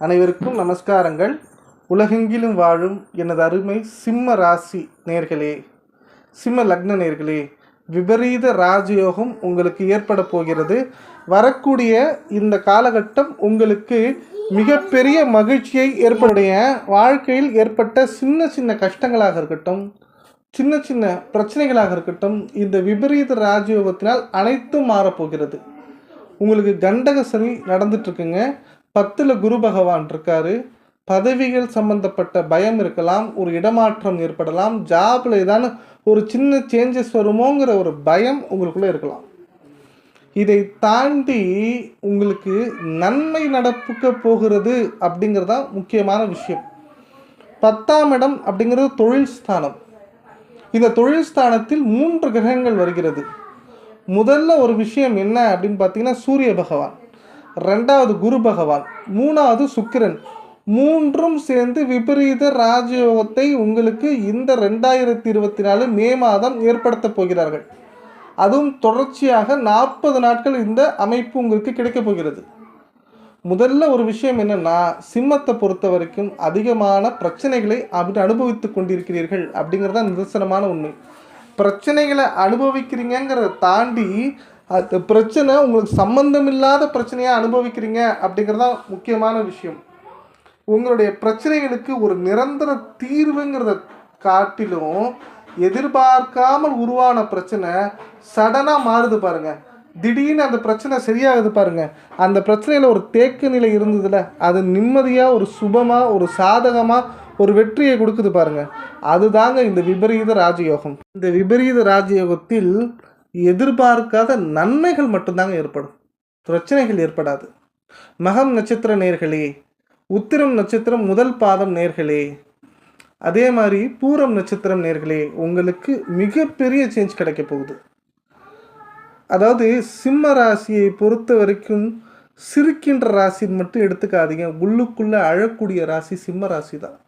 அனைவருக்கும் நமஸ்காரங்கள். உலகெங்கிலும் வாழும் எனது அருமை சிம்ம ராசி நேர்களே சிம்ம லக்ன நேர்களே விபரீத ராஜயோகம் உங்களுக்கு ஏற்பட போகிறது. வரக்கூடிய இந்த காலகட்டம் உங்களுக்கு மிகப்பெரிய மகிழ்ச்சியை ஏற்படைய வாழ்க்கையில் ஏற்பட்ட சின்ன சின்ன கஷ்டங்களாக இருக்கட்டும் சின்ன சின்ன பிரச்சனைகளாக இருக்கட்டும் இந்த விபரீத ராஜயோகத்தினால் அனைத்தும் மாறப்போகிறது. உங்களுக்கு கண்டக சனி நடந்துட்டு இருக்குங்க. பத்தில் குரு பகவான் இருக்காரு. பதவிகள் சம்பந்தப்பட்ட பயம் இருக்கலாம் ஒரு இடமாற்றம் ஏற்படலாம் ஜாப்ல ஏதான ஒரு சின்ன சேஞ்சஸ் வருமோங்கிற ஒரு பயம் உங்களுக்குள்ளே இருக்கலாம். இதை தாண்டி உங்களுக்கு நன்மை நடப்புக்க போகிறது அப்படிங்கிறது தான் முக்கியமான விஷயம். பத்தாம் இடம் அப்படிங்கிறது தொழில் ஸ்தானம். இந்த தொழில் ஸ்தானத்தில் மூன்று கிரகங்கள் வருகிறது. முதல்ல ஒரு விஷயம் என்ன அப்படின்னு பார்த்தீங்கன்னா சூரிய பகவான். ரெண்டாவது குரு பகவான் மூணாவது சுக்கிரன். மூன்றும் சேர்ந்து விபரீத ராஜயோகத்தை உங்களுக்கு இந்த ரெண்டாயிரத்தி இருபத்தி நாலு மே மாதம் ஏற்படுத்தப் போகிறார்கள். அதுவும் தொடர்ச்சியாக நாற்பது நாட்கள் இந்த அமைப்பு உங்களுக்கு கிடைக்கப் போகிறது. முதல்ல ஒரு விஷயம் என்னன்னா சிம்மத்தை பொறுத்த வரைக்கும் அதிகமான பிரச்சனைகளை அப்படி அனுபவித்துக் கொண்டிருக்கிறீர்கள் அப்படிங்கிறது தான் நிதர்சனமான உண்மை. பிரச்சனைகளை அனுபவிக்கிறீங்கிறத தாண்டி அது பிரச்சனை உங்களுக்கு சம்பந்தமில்லாத பிரச்சனையாக அனுபவிக்கிறீங்க அப்படிங்கிறது தான் முக்கியமான விஷயம். உங்களுடைய பிரச்சனைகளுக்கு ஒரு நிரந்தர தீர்வுங்கிறத காட்டிலும் எதிர்பார்க்காமல் உருவான பிரச்சனை சடனாக மாறுது பாருங்கள் திடீர்னு அந்த பிரச்சனை சரியாகுது பாருங்க. அந்த பிரச்சனையில் ஒரு தேக்க நிலை இருந்ததுல அது நிம்மதியாக ஒரு சுபமாக ஒரு சாதகமாக ஒரு வெற்றியை கொடுக்குது பாருங்க. அதுதாங்க இந்த விபரீத ராஜயோகம். இந்த விபரீத ராஜயோகத்தில் எதிர்பார்க்காத நன்மைகள் மட்டும்தாங்க ஏற்படும். பிரச்சனைகள் ஏற்படாது. மகம் நட்சத்திர நேர்களே உத்திரம் நட்சத்திரம் முதல் பாதம் நேர்களே. அதே மாதிரி பூரம் நட்சத்திரம் நேர்களே உங்களுக்கு மிகப்பெரிய சேஞ்ச் கிடைக்க போகுது. அதாவது சிம்ம ராசியை பொறுத்த வரைக்கும் சிரிக்கின்ற ராசி மட்டும் எடுத்துக்காதீங்க. உள்ளுக்குள்ளே அழக்கூடிய ராசி சிம்ம ராசி தான்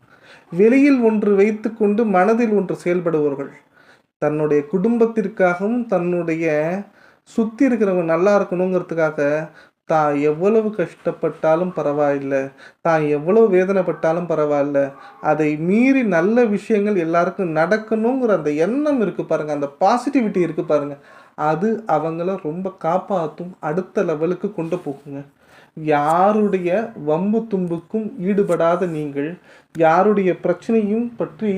வெளியில் ஒன்று வைத்துக்கொண்டு மனதில் ஒன்று செயல்படுபவர்கள். தன்னுடைய குடும்பத்திற்காகவும் தன்னுடைய சுற்றி இருக்கிறவங்க நல்லா இருக்கணுங்கிறதுக்காக தான் எவ்வளவு கஷ்டப்பட்டாலும் பரவாயில்ல தான் எவ்வளவு வேதனைப்பட்டாலும் பரவாயில்ல. அதை மீறி நல்ல விஷயங்கள் எல்லாருக்கும் நடக்கணுங்கிற அந்த எண்ணம் இருக்குது பாருங்கள் அந்த பாசிட்டிவிட்டி இருக்குது பாருங்க. அது அவங்கள ரொம்ப காப்பாற்றும் அடுத்த லெவலுக்கு கொண்டு போகுங்க. யாருடைய வம்பு தும்புக்கும் ஈடுபடாத நீங்கள் யாருடைய பிரச்சனையும் பற்றி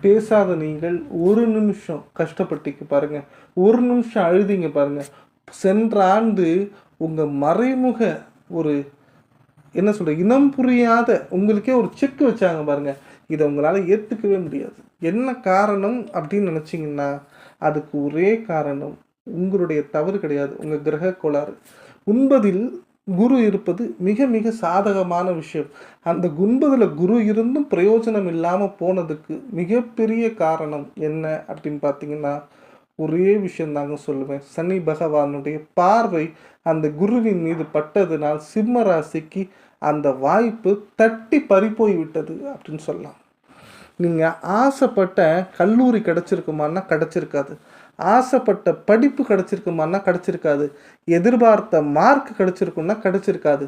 பேசாத நீங்கள் ஒரு நிமிஷம் கஷ்டப்பட்டுக்கு பாருங்கள் ஒரு நிமிஷம் அழுதிங்க பாருங்கள் சென்ற ஆண்டு உங்கள் மறைமுக ஒரு என்ன சொல்கிற இனம் புரியாத உங்களுக்கே ஒரு செக் வச்சாங்க பாருங்கள் இதை உங்களால் ஏற்றுக்கவே முடியாது. என்ன காரணம் அப்படின்னு நினச்சிங்கன்னா அதுக்கு ஒரே காரணம் உங்களுடைய தவறு கிடையாது. உங்கள் கிரக கோளாறு. உண்பதில் குரு இருப்பது மிக மிக சாதகமான விஷயம். அந்த குன்பதில் குரு இருந்தும் பிரயோஜனம் இல்லாமல் போனதுக்கு மிகப்பெரிய காரணம் என்ன அப்படின்னு பார்த்தீங்கன்னா ஒரே விஷயம் தாங்க சொல்லுவேன். சனி பகவானுடைய பார்வை அந்த குருவின் மீது பட்டதுனால் சிம்ம ராசிக்கு அந்த வாய்ப்பு தட்டி பறிப்போய் விட்டது அப்படின்னு சொல்லலாம். நீங்கள் ஆசைப்பட்ட கல்லூரி கிடச்சிருக்குமான்னா கிடச்சிருக்காது. ஆசைப்பட்ட படிப்பு கிடச்சிருக்குமான்னா கிடச்சிருக்காது. எதிர்பார்த்த மார்க் கிடச்சிருக்குன்னா கிடச்சிருக்காது.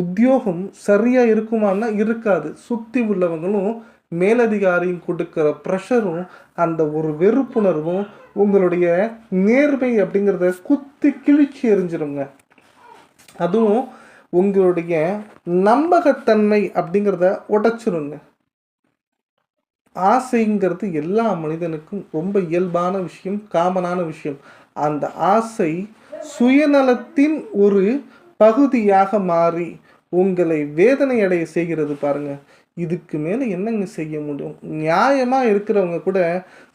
உத்தியோகம் சரியாக இருக்குமான்னா இருக்காது. சுற்றி உள்ளவங்களும் மேலதிகாரியும் கொடுக்குற ப்ரெஷரும் அந்த ஒரு வெறுப்புணர்வும் உங்களுடைய நேர்மை அப்படிங்கிறத குத்தி கிழிச்சு எரிஞ்சிருங்க அதுவும் உங்களுடைய நம்பகத்தன்மை அப்படிங்கிறத உடைச்சிருங்க. ஆசைங்கிறது எல்லா மனிதனுக்கும் ரொம்ப இயல்பான விஷயம் காமனான விஷயம். அந்த ஆசை சுயநலத்தின் ஒரு பகுதியாக மாறி உங்களை வேதனை அடைய செய்கிறது பாருங்க. இதுக்கு மேலே என்னங்க செய்ய முடியும்? நியாயமாக இருக்கிறவங்க கூட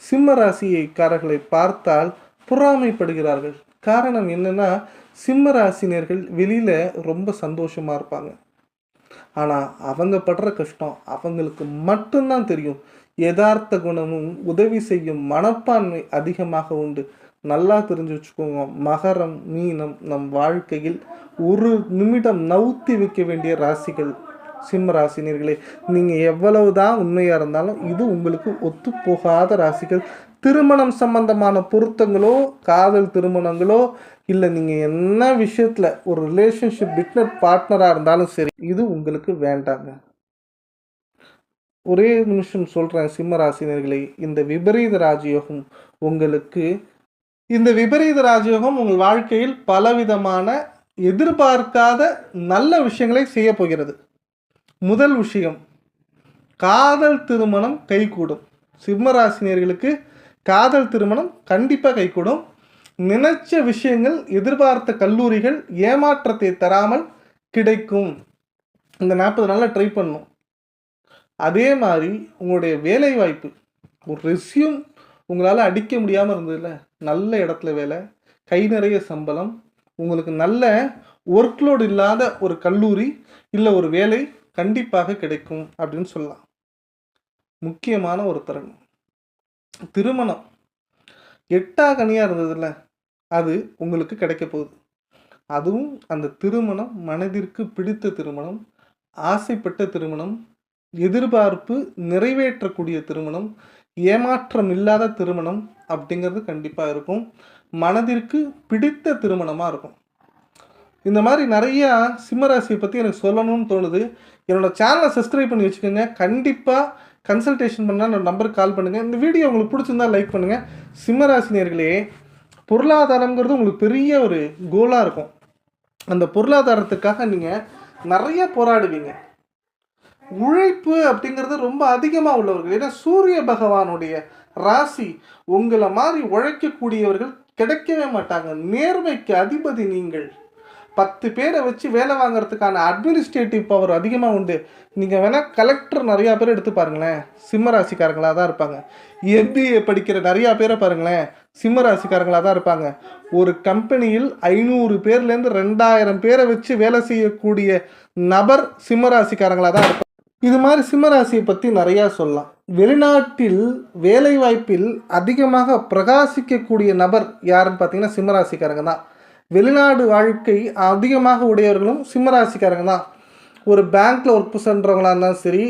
சிம்ம ராசிக்காரர்களை பார்த்தால் பொறாமைப்படுகிறார்கள். காரணம் என்னென்னா சிம்ம ராசினியர்கள் வெளியில் ரொம்ப சந்தோஷமாக இருப்பாங்க. ஆனால் அவங்க படுற கஷ்டம் அவங்களுக்கு மட்டும்தான் தெரியும். யதார்த்த குணமும் உதவி செய்யும் மனப்பான்மை அதிகமாக உண்டு. நல்லா தெரிஞ்சு வச்சுக்கோங்க மகரம் மீனம் நம் வாழ்க்கையில் ஒரு நிமிடம் நவுத்தி வைக்க வேண்டிய ராசிகள். சிம்ம ராசினியர்களே நீங்கள் எவ்வளவு தான் உண்மையாக இருந்தாலும் இது உங்களுக்கு ஒத்து போகாத ராசிகள். திருமணம் சம்பந்தமான பொருத்தங்களோ காதல் திருமணங்களோ இல்லை நீங்கள் என்ன விஷயத்தில் ஒரு ரிலேஷன்ஷிப் பிட்னர் பார்ட்னராக இருந்தாலும் சரி இது உங்களுக்கு வேண்டாங்க. ஒரே நிமிஷம் சொல்கிறேன் சிம்ம ராசினியர்களே. இந்த விபரீத ராஜயோகம் உங்களுக்கு இந்த விபரீத ராஜயோகம் உங்கள் வாழ்க்கையில் பலவிதமான எதிர்பார்க்காத நல்ல விஷயங்களை செய்ய போகிறது. முதல் விஷயம் காதல் திருமணம் கைகூடும். சிம்மராசினியர்களுக்கு காதல் திருமணம் கண்டிப்பாக கைகூடும். நினைச்ச விஷயங்கள் எதிர்பார்த்த கல்லூரிகள் ஏமாற்றத்தை தராமல் கிடைக்கும். இந்த நாற்பது நாளில் ட்ரை பண்ணும். அதே மாதிரி உங்களுடைய வேலை வாய்ப்பு ஒரு ரெஸ்யூம் உங்களால் அடிக்க முடியாமல் இருந்ததில்ல நல்ல இடத்துல வேலை கை நிறைய சம்பளம் உங்களுக்கு நல்ல ஒர்க்லோடு இல்லாத ஒரு கல்லூரி இல்லை ஒரு வேலை கண்டிப்பாக கிடைக்கும் அப்படின்னு சொல்லலாம். முக்கியமான ஒரு தருணம். திருமணம். எட்டாகனியாக இருந்ததில்ல அது உங்களுக்கு கிடைக்க போகுது. அதுவும் அந்த திருமணம் மனதிற்கு பிடித்த திருமணம் ஆசைப்பட்ட திருமணம் எதிர்பார்ப்பு நிறைவேற்றக்கூடிய திருமணம் ஏமாற்றம் இல்லாத திருமணம் அப்படிங்கிறது கண்டிப்பாக இருக்கும். மனதிற்கு பிடித்த திருமணமாக இருக்கும். இந்த மாதிரி நிறையா சிம்மராசியை பற்றி எனக்கு சொல்லணும்னு தோணுது. என்னோடய சேனலை சப்ஸ்கிரைப் பண்ணி வச்சுக்கோங்க. கண்டிப்பாக கன்சல்டேஷன் பண்ணால் என்னோட நம்பருக்கு கால் பண்ணுங்கள் இந்த வீடியோ உங்களுக்கு பிடிச்சிருந்தா லைக் பண்ணுங்கள் சிம்மராசினியர்களே பொருளாதாரங்கிறது உங்களுக்கு பெரிய ஒரு கோலாக இருக்கும். அந்த பொருளாதாரத்துக்காக நீங்கள் நிறைய போராடுவீங்க. உழைப்பு அப்படிங்கிறது ரொம்ப அதிகமாக உள்ளவர்கள். ஏன்னா சூரிய பகவானுடைய ராசி உங்களை மாதிரி உழைக்கக்கூடியவர்கள் கிடைக்கவே மாட்டாங்க. நேர்மைக்கு அதிபதி நீங்கள். பத்து பேரை வச்சு வேலை வாங்குறதுக்கான அட்மினிஸ்ட்ரேட்டிவ் பவர் அதிகமாக உண்டு. நீங்கள் வேணால் கலெக்டர் நிறையா பேர் எடுத்து பாருங்களேன். சிம்ம ராசிக்காரங்களாக தான் இருப்பாங்க. எம்பிஏ படிக்கிற நிறையா பேரை பாருங்களேன். சிம்ம ராசிக்காரங்களாக தான் இருப்பாங்க. ஒரு கம்பெனியில் ஐநூறு பேர்லேருந்து ரெண்டாயிரம் பேரை வச்சு வேலை செய்யக்கூடிய நபர் சிம்ம ராசிக்காரங்களாக தான் இருப்பாங்க. இது மாதிரி சிம்மராசியை பற்றி நிறையா சொல்லலாம். வெளிநாட்டில் வேலைவாய்ப்பில் அதிகமாக பிரகாசிக்கக்கூடிய நபர் யாருன்னு பார்த்தீங்கன்னா சிம்மராசிக்காரங்க தான். வெளிநாடு வாழ்க்கை அதிகமாக உடையவர்களும் சிம்மராசிக்காரங்க தான். ஒரு பேங்க்கில் ஒர்க் சென்றவங்களாக இருந்தாலும் சரி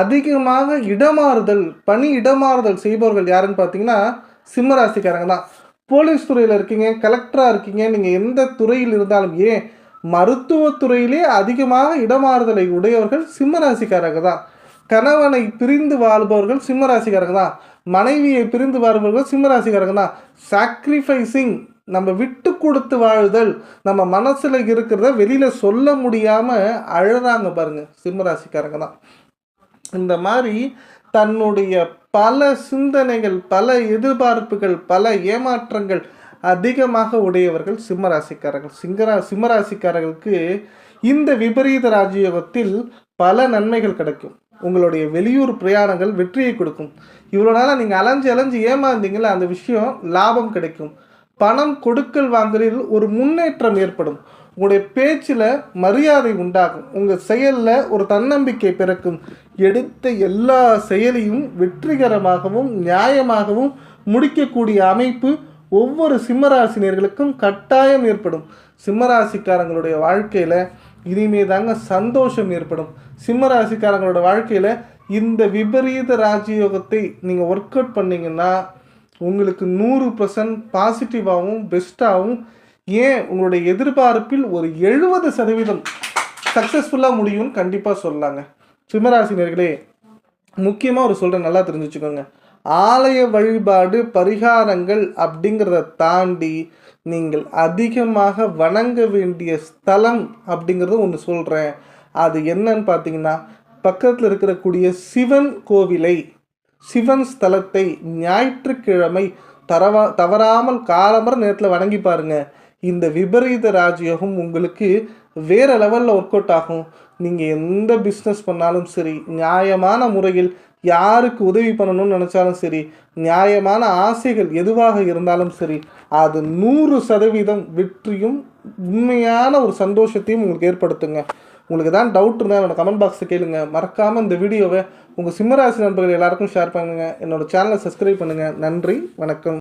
அதிகமாக இடமாறுதல் பணி இடமாறுதல் செய்பவர்கள் யாருன்னு பார்த்தீங்கன்னா சிம்மராசிக்காரங்க தான். போலீஸ் துறையில் இருக்கீங்க கலெக்டராக இருக்கீங்க நீங்கள் எந்த துறையில் இருந்தாலும் ஏன் மருத்துவத்துறையிலே அதிகமாக இடமாறுதலை உடையவர்கள் சிம்மராசிக்காரங்க தான். கணவனை பிரிந்து வாழ்பவர்கள் சிம்மராசிக்காரங்க தான். மனைவியை பிரிந்து வாழ்பவர்கள் சிம்மராசிக்காரங்க தான். சாக்ரிஃபைசிங் நம்ம விட்டு கொடுத்து வாழுதல் நம்ம மனசில் இருக்கிறத வெளியில் சொல்ல முடியாமல் அழுறாங்க பாருங்கள் சிம்மராசிக்காரங்க தான். இந்த மாதிரி தன்னுடைய பல சிந்தனைகள் பல எதிர்பார்ப்புகள் பல ஏமாற்றங்கள் அதிகமாக உடையவர்கள் சிம்மராசிக்காரர்கள். சிங்கரா சிம்மராசிக்காரர்களுக்கு இந்த விபரீத ராஜயோகத்தில் பல நன்மைகள் கிடைக்கும். உங்களுடைய வெளியூர் பிரயாணங்கள் வெற்றியை கொடுக்கும். இவ்வளோ நாளாக நீங்கள் அலைஞ்சு அலைஞ்சு ஏமாந்தீங்களா அந்த விஷயம் லாபம் கிடைக்கும். பணம் கொடுக்கல் வாங்கலில் ஒரு முன்னேற்றம் ஏற்படும். உங்களுடைய பேச்சில் மரியாதை உண்டாகும். உங்கள் செயலில் ஒரு தன்னம்பிக்கை பிறக்கும். எடுத்த எல்லா செயலையும் வெற்றிகரமாகவும் நியாயமாகவும் முடிக்கக்கூடிய அமைப்பு ஒவ்வொரு சிம்மராசினியர்களுக்கும் கட்டாயம் ஏற்படும். சிம்மராசிக்காரங்களுடைய வாழ்க்கையில் இனிமே தாங்க சந்தோஷம் ஏற்படும். சிம்மராசிக்காரங்களோட வாழ்க்கையில் இந்த விபரீத ராஜயோகத்தை நீங்கள் ஒர்க் அவுட் பண்ணிங்கன்னா உங்களுக்கு நூறு பர்சன்ட் பாசிட்டிவாகவும் பெஸ்ட்டாகவும் ஏன் உங்களுடைய எதிர்பார்ப்பில் ஒரு எழுபது சதவீதம் சக்ஸஸ்ஃபுல்லாக முடியும்னு கண்டிப்பாக சொல்லலாங்க. சிம்மராசினியர்களே முக்கியமாக ஒரு சொல்கிறேன் நல்லா தெரிஞ்சு வச்சுக்கோங்க ஆலய வழிபாடு பரிகாரங்கள் அப்படிங்கிறத தாண்டி நீங்கள் அதிகமாக வணங்க வேண்டிய ஸ்தலம் அப்படிங்கிறத ஒன்று சொல்கிறேன் அது என்னன்னு பார்த்தீங்கன்னா பக்கத்தில் இருக்கக்கூடிய சிவன் கோவிலை சிவன் ஸ்தலத்தை ஞாயிற்றுக்கிழமை தரவா தவறாமல் காலம்பர நேரத்தில் வணங்கி பாருங்க. இந்த விபரீத ராஜயோகம் உங்களுக்கு வேறு லெவலில் ஒர்க் அவுட் ஆகும். நீங்கள் எந்த பிஸ்னஸ் பண்ணாலும் சரி நியாயமான முறையில் யாருக்கு உதவி பண்ணணும்னு நினச்சாலும் சரி நியாயமான ஆசைகள் எதுவாக இருந்தாலும் சரி அது நூறு சதவீதம் வெற்றியும் உண்மையான ஒரு சந்தோஷத்தையும் உங்களுக்கு ஏற்படுத்துங்க. உங்களுக்கு தான் டவுட் இருந்தால் என்னோட கமெண்ட் பாக்ஸை கேளுங்க. மறக்காமல் இந்த வீடியோவை உங்கள் சிம்மராசி நண்பர்கள் எல்லாருக்கும் ஷேர் பண்ணுங்கள் என்னோட சேனலை சப்ஸ்கிரைப் பண்ணுங்கள் நன்றி வணக்கம்.